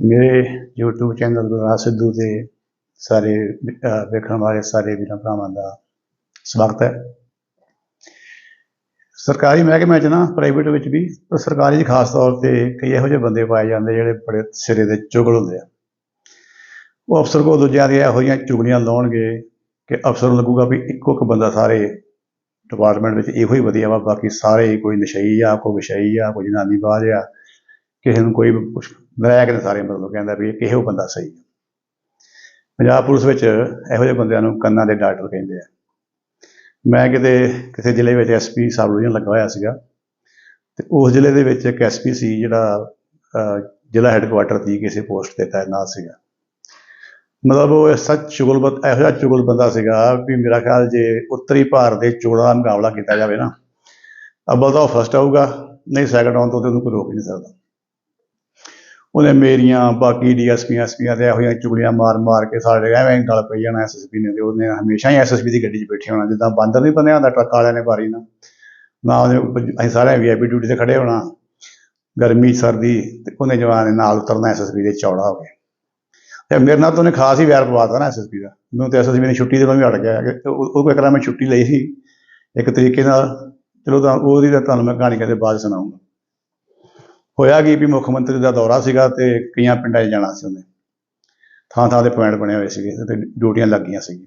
ਮੇਰੇ YouTube channel Gurraj Sidhu ਦੇ ਸਾਰੇ ਵੇਖਣ ਵਾਲੇ ਸਾਰੇ ਵੀਰਾਂ ਭਰਾਵਾਂ ਦਾ ਸਵਾਗਤ ਹੈ। ਸਰਕਾਰੀ ਮਹਿਕਮੇ 'ਚ ਨਾ ਪ੍ਰਾਈਵੇਟ ਵਿੱਚ ਵੀ ਪਰ ਸਰਕਾਰੀ 'ਚ ਖਾਸ ਤੌਰ ਤੇ ਕਈ ਇਹੋ ਜਿਹੇ ਬੰਦੇ ਪਾਏ ਜਾਂਦੇ ਜਿਹੜੇ ਬੜੇ ਸਿਰੇ ਦੇ ਚੁਗਲ ਹੁੰਦੇ ਆ। ਉਹ ਅਫਸਰ ਕੋ ਦੂਜਿਆਂ ਦੀਆਂ ਇਹੋ ਜਿਹੀਆਂ ਚੁਗਲੀਆਂ ਲਾਉਣਗੇ ਕਿ ਅਫਸਰ ਨੂੰ ਲੱਗੂਗਾ ਵੀ ਇੱਕੋ ਇੱਕ ਬੰਦਾ ਸਾਰੇ ਡਿਪਾਰਟਮੈਂਟ ਵਿੱਚ ਇਹੋ ਹੀ ਵਧੀਆ ਵਾ, ਬਾਕੀ ਸਾਰੇ ਕੋਈ ਨਸ਼ਈ ਆ, ਕੋਈ ਵਿਸ਼ਈ ਆ, ਕੋਈ ਜਨਾਨੀ ਬਾਜ ਆ। ਕਿਸੇ ਨੂੰ ਕੋਈ ਕੁਛ ਨਰਾਇਕ ਨੇ ਸਾਰੇ ਮਤਲਬ ਕਹਿੰਦਾ ਵੀ ਇਹ ਕਿਹੋ ਬੰਦਾ ਸਹੀ ਹੈ। ਪੰਜਾਬ ਪੁਲਿਸ ਵਿੱਚ ਇਹੋ ਜਿਹੇ ਬੰਦਿਆਂ ਨੂੰ ਕੰਨਾਂ ਦੇ ਡਾਕਟਰ ਕਹਿੰਦੇ ਆ। ਮੈਂ ਕਿਤੇ ਕਿਸੇ ਜ਼ਿਲ੍ਹੇ ਵਿੱਚ ਐਸਪੀ ਸਬ ਡਿਵੀਜ਼ਨ ਲੱਗਾ ਹੋਇਆ ਸੀਗਾ ਤੇ ਉਸ ਜ਼ਿਲ੍ਹੇ ਦੇ ਵਿੱਚ ਇੱਕ ਐਸਪੀ ਸੀ ਜਿਹੜਾ ਜ਼ਿਲ੍ਹਾ ਹੈੱਡਕੁਆਟਰ ਦੀ ਕਿਸੇ ਪੋਸਟ ਤੇ ਤਾਇਨਾਤ ਸੀਗਾ। ਮਤਲਬ ਉਹ ਸੱਚ ਚੁਗਲਬੰਦ ਇਹੋ ਜਿਹਾ ਚੁਗਲ ਬੰਦਾ ਸੀਗਾ ਵੀ ਮੇਰਾ ਖਿਆਲ ਜੇ ਉੱਤਰੀ ਭਾਰਤ ਦੇ ਚੋੜਾਂ ਦਾ ਮੁਕਾਬਲਾ ਕੀਤਾ ਜਾਵੇ ਨਾ ਅੱਵਲ ਤਾਂ ਉਹ ਫਸਟ ਆਊਗਾ, ਨਹੀਂ ਸੈਕੰਡ ਆਉਣ ਤੋਂ ਤੇ ਉਹਨੂੰ ਕੋਈ ਰੋਕ ਹੀ ਨਹੀਂ ਸਕਦਾ। ਉਹਨੇ ਮੇਰੀਆਂ ਬਾਕੀ ਡੀਐਸਪੀ ਐਸਪੀਆਂ ਤੇ ਇਹੋ ਜਿਹੀਆਂ ਚੁਗਲੀਆਂ ਮਾਰ ਮਾਰ ਕੇ ਸਾਡੇ ਐਵੇਂ ਹੀ ਗੱਲ ਪਈ ਜਾਣਾ ਐਸਐਸਪੀ ਨੇ ਤੇ ਉਹਨੇ ਹਮੇਸ਼ਾ ਹੀ ਐਸਐਸਪੀ ਦੀ ਗੱਡੀ 'ਚ ਬੈਠੇ ਹੋਣਾ, ਜਿੱਦਾਂ ਬਾਂਦਰ ਨਹੀਂ ਬੰਨਿਆ ਹੁੰਦਾ ਟਰੱਕ ਵਾਲਿਆਂ ਨੇ ਬਾਰੀ ਨਾਲ ਨਾ ਉਹਦੇ ਅਸੀਂ ਸਾਰੇ ਵੀਆਈਪੀ ਡਿਊਟੀ ਤੇ ਖੜੇ ਹੋਣਾ, ਗਰਮੀ, ਸਰਦੀ ਤੇ ਉਹਨੇ ਜਵਾਨ ਨੇ ਨਾਲ ਉਤਰਨਾ ਐਸਐਸਪੀ ਦੇ ਚੌੜਾ ਹੋ ਕੇ। ਤੇ ਮੇਰੇ ਨਾਲ ਤਾਂ ਉਹਨੇ ਖਾਸ ਹੀ ਵੈਰ ਪਵਾਤਾ ਨਾ ਐਸਐਸਪੀ ਦਾ। ਮੈਨੂੰ ਤੇ ਐਸਐਸਪੀ ਨੇ ਛੁੱਟੀ ਦੇਣੋਂ ਵੀ ਅੜ ਗਿਆ ਕਿ ਉਹ ਕੋਈ ਕਰਾਂ ਮੈਂ ਛੁੱਟੀ ਲਈ ਸੀ, ਇੱਕ ਤਰੀਕੇ ਨਾਲ। ਚਲੋ ਤਾਂ ਉਹਦੀ ਤਾਂ ਤੁਹਾਨੂੰ ਮੈਂ ਕਹਾਣੀ ਕਦੇ ਬਾਅਦ 'ਚ ਸੁਣਾਉਂਗਾ। ਹੋਇਆ ਕੀ ਵੀ ਮੁੱਖ ਮੰਤਰੀ ਦਾ ਦੌਰਾ ਸੀਗਾ ਤੇ ਕਈਆਂ ਪਿੰਡਾਂ 'ਚ ਜਾਣਾ ਸੀ ਉਹਨੇ। ਥਾਂ ਥਾਂ ਦੇ ਪੁਆਇੰਟ ਬਣੇ ਹੋਏ ਸੀਗੇ ਤੇ ਡਿਊਟੀਆਂ ਲੱਗੀਆਂ ਸੀ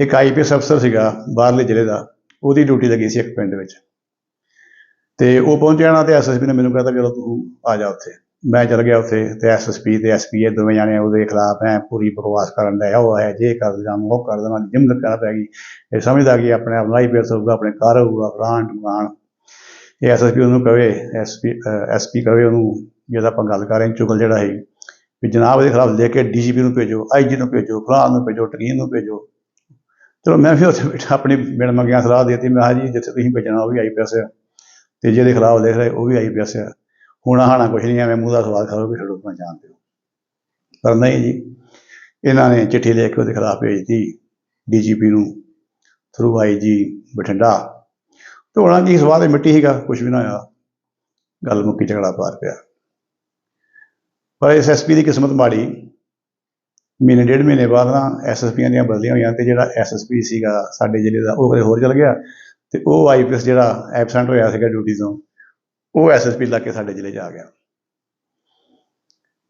ਇੱਕ ਆਈਪੀਐਸ ਅਫਸਰ ਸੀਗਾ ਬਾਹਰਲੇ ਜ਼ਿਲ੍ਹੇ ਦਾ, ਉਹਦੀ ਡਿਊਟੀ ਲੱਗੀ ਸੀ ਇੱਕ ਪਿੰਡ ਵਿੱਚ। ਤੇ ਉਹ ਪਹੁੰਚਿਆ ਨਾ ਤੇ ਐਸਐਸਪੀ ਨੇ ਮੈਨੂੰ ਕਹਿੰਦਾ ਚਲੋ ਤੂੰ ਆ ਜਾ ਉੱਥੇ। ਮੈਂ ਚਲ ਗਿਆ ਉੱਥੇ ਤੇ ਐਸਐਸਪੀ ਤੇ ਐਸਪੀ ਇਹ ਦੋਵੇਂ ਜਾਣੇ ਉਹਦੇ ਖਿਲਾਫ ਐ ਪੂਰੀ ਬਕਵਾਸ ਕਰਨ ਦਾ ਉਹ ਹੈ ਜੇ ਕਰ ਦੇਣਾ, ਉਹ ਕਰ ਦੇਣਾ, ਜਿੰਮ ਕਰ ਪੈ ਗਈ। ਇਹ ਸਮਝਦਾ ਕਿ ਆਪਣੇ ਆਪ ਲਾਈ ਪੇਸ ਹੋਊਗਾ, ਆਪਣੇ ਘਰ ਹੋਊਗਾ ਫਲਾਣ ਟਮਾਣ ਇਹ ਐਸਐਸਪੀ ਉਹਨੂੰ ਕਵੇ ਐਸਪੀ ਐਸਪੀ ਕਵੇ ਉਹਨੂੰ ਜਿਹਦਾ ਆਪਾਂ ਗੱਲ ਕਰ ਰਹੇ ਹਾਂ, ਚੁਗਲ ਜਿਹੜਾ ਹੈ ਵੀ ਜਨਾਬ ਦੇ ਖਿਲਾਫ ਲੈ ਕੇ ਡੀਜੀਪੀ ਨੂੰ ਭੇਜੋ ਆਈਜੀ ਨੂੰ ਭੇਜੋ ਫਲਾਣ ਨੂੰ ਭੇਜੋ ਟਕੀਨ ਨੂੰ ਭੇਜੋ। ਚਲੋ ਮੈਂ ਫਿਰ ਉੱਥੇ ਆਪਣੀ ਬਿਨ ਮੰਗਿਆ ਸਲਾਹ ਦੇਤੀ ਮੈਂ ਕਿਹਾ ਜੀ ਜਿੱਥੇ ਤੁਸੀਂ ਭੇਜਣਾ ਉਹ ਵੀ ਆਈਪੀਐਸ ਆ ਤੇ ਜਿਹਦੇ ਖਿਲਾਫ ਲਿਖ ਰਹੇ ਉਹ ਵੀ ਆਈਪੀਐਸ ਆ ਹੋਣਾ ਹਾਣਾ ਕੁਛ ਨਹੀਂ ਐਵੇਂ ਮੂੰਹ ਦਾ ਸਵਾਲ ਕਰੋਗੇ ਛੱਡੋ ਮੈਂ ਜਾਣਦੇ ਹੋ ਪਰ ਨਹੀਂ ਜੀ ਇਹਨਾਂ ਨੇ ਚਿੱਠੀ ਲਿਖ ਕੇ ਉਹਦੇ ਖਿਲਾਫ ਭੇਜਤੀ ਡੀਜੀਪੀ ਨੂੰ ਥਰੂ ਆਈਜੀ ਬਠਿੰਡਾ। ਤੇ ਹੋਣਾ ਕੀ ਸਵਾਲ ਹੈ ਮਿੱਟੀ ਸੀਗਾ ਕੁਝ ਵੀ ਨਾ ਹੋਇਆ। ਗੱਲ ਮੁੱਕੀ, ਝਗੜਾ ਪਾਰ ਪਿਆ। ਪਰ ਇਸ ਐਸਪੀ ਦੀ ਕਿਸਮਤ ਮਾੜੀ। ਮਹੀਨੇ, ਡੇਢ ਮਹੀਨੇ ਬਾਅਦ ਨਾ ਐਸਐਸਪੀਆਂ ਦੀਆਂ ਬਦਲੀਆਂ ਹੋਈਆਂ ਤੇ ਜਿਹੜਾ ਐਸਐਸਪੀ ਸੀਗਾ, ਸਾਡੇ ਜ਼ਿਲ੍ਹੇ ਦਾ, ਉਹ ਕਦੇ ਹੋਰ ਚਲ ਗਿਆ। ਤੇ ਉਹ ਆਈਪੀਐਸ ਜਿਹੜਾ ਐਬਸੈਂਟ ਹੋਇਆ ਸੀਗਾ ਡਿਊਟੀ ਤੋਂ, ਉਹ ਐਸਐਸਪੀ ਲੱਗ ਕੇ ਸਾਡੇ ਜ਼ਿਲ੍ਹੇ 'ਚ ਆ ਗਿਆ।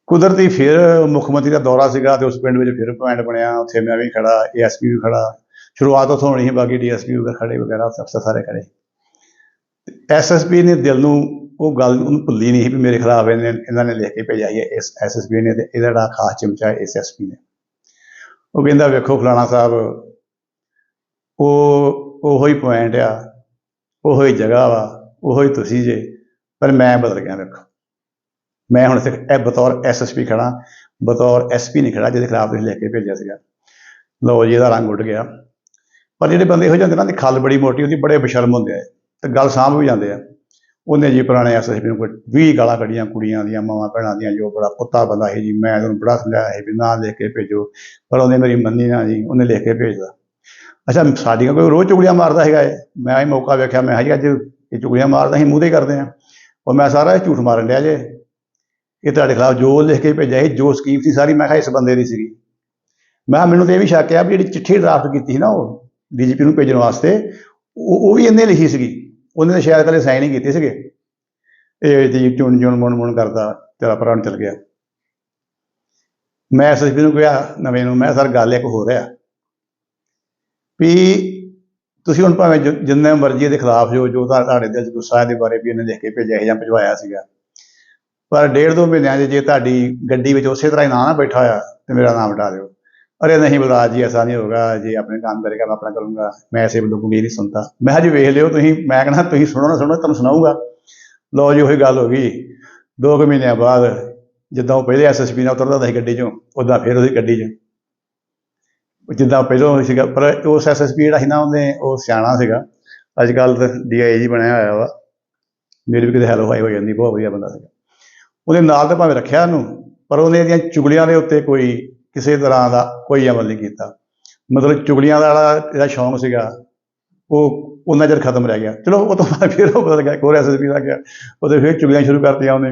ਕੁਦਰਤੀ ਫਿਰ ਮੁੱਖ ਮੰਤਰੀ ਦਾ ਦੌਰਾ ਸੀਗਾ ਤੇ ਉਸ ਪਿੰਡ ਵਿੱਚ ਫਿਰ ਪੁਆਇੰਟ ਬਣਿਆ। ਉੱਥੇ ਮੈਂ ਵੀ ਖੜਾ ਏਐਸਪੀ ਵੀ ਖੜਾ। ਸ਼ੁਰੂਆਤ ਉੱਥੋਂ ਹੋਣੀ ਸੀ, ਬਾਕੀ ਡੀਐਸਪੀ ਵਗੈਰਾ ਖੜੇ ਵਗੈਰਾ ਸਭ ਸਾਰੇ ਖੜੇ। ਐਸਐਸਪੀ ਨੇ ਦਿਲ ਨੂੰ ਉਹ ਗੱਲ ਉਹਨੂੰ ਭੁੱਲੀ ਨਹੀਂ ਸੀ ਵੀ ਮੇਰੇ ਖਿਲਾਫ ਇਹਨੇ ਇਹਨਾਂ ਨੇ ਲਿਖ ਕੇ ਭੇਜਿਆ ਹੈ ਇਸ ਐਸਐਸਪੀ ਨੇ ਤੇ ਇਹਦਾ ਜਿਹੜਾ ਖਾਸ ਚਮਚਾ ਹੈ ਇਸ ਐਸਪੀ ਨੇ। ਉਹ ਕਹਿੰਦਾ ਵੇਖੋ ਫਲਾਣਾ ਸਾਹਿਬ, ਉਹ ਉਹੋ ਹੀ ਪੁਆਇੰਟ ਆ, ਉਹੋ ਹੀ ਜਗ੍ਹਾ ਵਾ, ਉਹੋ ਹੀ ਤੁਸੀਂ ਜੇ, ਪਰ ਮੈਂ ਬਦਲ ਗਿਆ ਵੇਖੋ ਮੈਂ ਹੁਣ ਸਿਰਫ ਇਹ ਬਤੌਰ ਐਸਐਸਪੀ ਖੜਾ ਬਤੌਰ ਐਸਪੀ ਨਹੀਂ ਖੜਾ ਜਿਹਦੇ ਖਿਲਾਫ ਤੁਸੀਂ ਲਿਖ ਕੇ ਭੇਜਿਆ ਸੀਗਾ। ਲਓ ਜੀ, ਇਹਦਾ ਰੰਗ ਉੱਡ ਗਿਆ। ਪਰ ਜਿਹੜੇ ਬੰਦੇ ਇਹੋ ਜਿਹੇ ਹੁੰਦੇ ਨਾ ਦੀ ਖੱਲ ਬੜੀ ਮੋਟੀ ਹੁੰਦੀ ਬੜੇ ਬਸ਼ਰਮ ਹੁੰਦੇ ਆ। ਤੇ ਗੱਲ ਸਾਂਭ ਵੀ ਜਾਂਦੇ ਆ। ਉਹਨੇ ਜੀ ਪੁਰਾਣੇ ਐਸਐਸਪੀ ਨੂੰ ਕੋਈ 20 ਗਾਲਾਂ ਕੱਢੀਆਂ ਕੁੜੀਆਂ ਦੀਆਂ, ਮਾਵਾਂ ਭੈਣਾਂ ਦੀਆਂ, ਜੋ ਬੜਾ ਕੁੱਤਾ ਬੰਦਾ ਹੈ ਜੀ, ਮੈਂ ਉਹਨੂੰ ਬੜਾ ਸਮਝਾਇਆ ਸੀ ਵੀ ਨਾ ਲਿਖ ਕੇ ਭੇਜੋ, ਪਰ ਉਹਨੇ ਮੇਰੀ ਮੰਨੀ ਨਾ ਜੀ, ਉਹਨੇ ਲਿਖ ਕੇ ਭੇਜਦਾ ਅੱਛਾ, ਸਾਡੀਆਂ ਕੋਈ ਰੋਜ਼ ਚੁਗਲੀਆਂ ਮਾਰਦਾ ਹੈਗਾ ਇਹ? ਮੈਂ ਇਹ ਮੌਕਾ ਵੇਖਿਆ, ਮੈਂ ਹਾਂ ਜੀ ਅੱਜ ਇਹ ਚੁਗਲੀਆਂ ਮਾਰਦਾ ਅਸੀਂ ਮੂੰਹ ਤੇ ਕਰਦੇ ਆ। ਉਹ ਮੈਂ ਸਾਰਾ ਇਹ ਝੂਠ ਮਾਰਨ ਡਿਆ ਜੇ। ਇਹ ਤੁਹਾਡੇ ਖਿਲਾਫ ਜੋ ਲਿਖ ਕੇ ਭੇਜਿਆ ਸੀ, ਜੋ ਸਕੀਮ ਸੀ ਸਾਰੀ, ਮੈਂ ਕਿਹਾ ਇਸ ਬੰਦੇ ਦੀ ਸੀਗੀ। ਮੈਂ ਕਿਹਾ ਮੈਨੂੰ ਤੇ ਇਹ ਵੀ ਸ਼ੱਕ ਆ ਵੀ ਜਿਹੜੀ ਚਿੱਠੀ ਡਰਾਫਟ ਕੀਤੀ ਸੀ ਨਾ ਉਹ, ਡੀਜੀਪੀ ਨੂੰ ਭੇਜਣ ਵਾਸਤੇ, ਉਹ ਉਹ ਵੀ ਇਹਨੇ ਲਿਖੀ ਸੀਗੀ। ਉਹਨੇ ਸ਼ਾਇਦ ਕਦੇ ਸਾਈਨ ਹੀ ਕੀਤੇ ਸੀਗੇ। ਇਹ ਜੀ ਚੁਣ ਚੁਣ ਮੁਣ ਮੁਣ ਕਰਦਾ, ਤੇਰਾ ਪ੍ਰਾਣ ਨੂੰ ਚਲ ਗਿਆ। ਮੈਂ ਐਸਐਸਪੀ ਨੂੰ ਕਿਹਾ, ਨਵੇਂ ਨੂੰ, ਮੈਂ ਸਰ, ਗੱਲ ਇੱਕ ਹੋ। ਰਿਹਾ ਵੀ ਤੁਸੀਂ ਹੁਣ ਭਾਵੇਂ ਜਿੰਨੇ ਮਰਜ਼ੀ ਦੇ ਖਿਲਾਫ ਜੋ ਜੋ ਤੁਹਾਡੇ ਦਿਲ 'ਚ ਗੁੱਸਾ ਦੇ ਬਾਰੇ ਵੀ ਇਹਨੇ ਲਿਖ ਕੇ ਭੇਜਿਆ ਸੀ ਜਾਂ ਭਜਵਾਇਆ ਸੀਗਾ। ਪਰ ਡੇਢ ਦੋ ਮਹੀਨਿਆਂ 'ਚ ਜੇ ਤੁਹਾਡੀ ਗੱਡੀ ਵਿੱਚ ਉਸੇ ਤਰ੍ਹਾਂ ਹੀ ਨਾ ਨਾ ਬੈਠਾ ਹੋਇਆ, ਤੇ ਮੇਰਾ ਨਾਮ ਹਟਾ ਦਿਓ। अरे नहीं बलराज जी ऐसा नहीं होगा जी अपने काम करेगा मैं अपना करूंगा मैं ऐसे लोगों की नहीं सुनता मैं जी ਵੇਖ ਲਿਓ ਤੁਸੀਂ ਮੈਂ ਕਹਿੰਦਾ ਤੁਸੀਂ ਸੁਣੋ ਨਾ ਸੁਣੋ ਤੁਹਾਨੂੰ ਸੁਣਾਊਗਾ ਲਓ ਜੀ ਉਹੀ ਗੱਲ ਹੋ ਗਈ ਦੋ ਕੁ ਮਹੀਨਿਆਂ ਬਾਅਦ ਜਿੱਦਾਂ ਉਹ ਪਹਿਲੇ ਐਸਐਸਪੀ ਨਾਲ ਉਤਰਦਾ ਹੁੰਦਾ ਸੀ ਗੱਡੀ 'ਚੋਂ ਉਦਾਂ ਫਿਰ ਉਹਦੀ ਗੱਡੀ 'ਚ ਜਿੱਦਾਂ ਪਹਿਲਾਂ ਸੀਗਾ ਪਰ ਉਸ ਐਸਐਸਪੀ ਜਿਹੜਾ ਸੀ ਨਾ ਉਹਨੇ ਉਹ ਸਿਆਣਾ ਸੀਗਾ ਅੱਜ ਕੱਲ ਤਾਂ ਡੀਆਈਜੀ ਬਣਿਆ ਹੋਇਆ ਵਾ ਮੇਰੀ ਵੀ ਕਿਤੇ ਹੈਲੋ ਹਾਈ ਹੋ ਜਾਂਦੀ ਬਹੁਤ ਵਧੀਆ ਬੰਦਾ ਸੀਗਾ ਉਹਦੇ ਨਾਲ ਤਾਂ ਭਾਵੇਂ ਰੱਖਿਆ ਉਹਨੂੰ ਪਰ ਉਹਨੇ ਇਹਦੀਆਂ ਚੁਗਲੀਆਂ ਦੇ ਉੱਤੇ ਕੋਈ ਕਿਸੇ ਤਰ੍ਹਾਂ ਦਾ ਕੋਈ ਅਮਲ ਨਹੀਂ ਕੀਤਾ। ਮਤਲਬ ਚੁਗਲੀਆਂ ਦਾ ਜਿਹੜਾ ਇਹਦਾ ਸ਼ੌਂਕ ਸੀਗਾ, ਉਹ ਉਹਨਾਂ ਚਿਰ ਖਤਮ ਰਹਿ ਗਿਆ। ਚਲੋ, ਉਹ ਤੋਂ ਬਾਅਦ ਫਿਰ ਉਹ ਬਦਲ ਗਿਆ, ਇੱਕ ਹੋਰ ਐਸਐਸਪੀ ਲੱਗ ਗਿਆ। ਉਹਦੇ ਫਿਰ ਚੁਗਲੀਆਂ ਸ਼ੁਰੂ ਕਰਤੀਆਂ ਉਹਨੇ।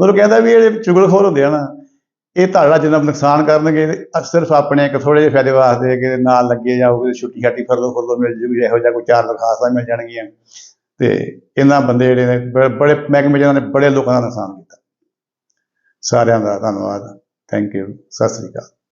ਮਤਲਬ ਕਹਿੰਦਾ ਵੀ ਇਹ ਜਿਹੜੇ ਚੁਗਲਖੋਰ ਹੁੰਦੇ ਆ ਨਾ, ਇਹ ਤੁਹਾਡਾ ਜਿੰਨਾ ਨੁਕਸਾਨ ਕਰਨਗੇ ਤੇ ਸਿਰਫ ਆਪਣੇ ਇੱਕ ਥੋੜੇ ਜਿਹੇ ਫਾਇਦੇ ਵਾਸਤੇ ਕਿ ਨਾਲ ਲੱਗੇ ਜਾਓਗੇ ਛੁੱਟੀ ਛਾਟੀ ਫਰਲੋ ਫਰਲੋ ਮਿਲ ਜੂਗੀ, ਇਹੋ ਜਿਹਾ ਕੋਈ ਚਾਰ ਦਰਖਾਸਤਾਂ ਮਿਲ ਜਾਣਗੀਆਂ। ਤੇ ਇਹਨਾਂ ਬੰਦੇ ਜਿਹੜੇ ਨੇ ਬੜੇ ਮਹਿਕਮੇ ਜਿਹਨਾਂ ਨੇ ਬੜੇ ਲੋਕਾਂ ਦਾ ਨੁਕਸਾਨ ਕੀਤਾ। ਸਾਰਿਆਂ ਦਾ ਧੰਨਵਾਦ। Thank you Sat Sri Akal